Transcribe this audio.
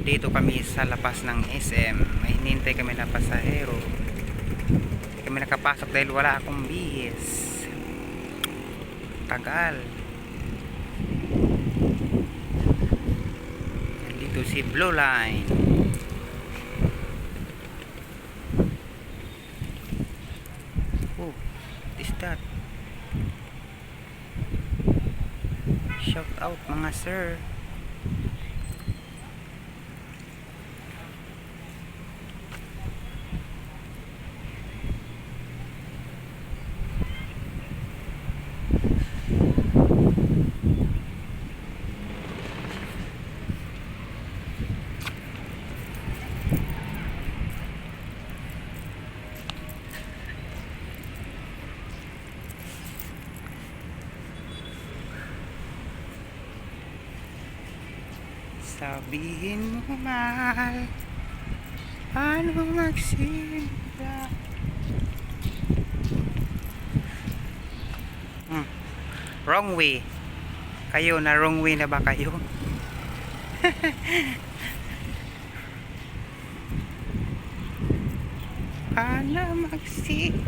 Dito kami sa lapas ng SM. May hinintay kami na pasahero. Hindi kami nakapasok dahil wala akong bihis. Tagal. Dito si Blue Line. Oh, what is that? Shout out mga sir. Sabihin mo mahal Paano magsimula hmm. Wrong way Kayo na wrong way na ba kayo? Paano magsimula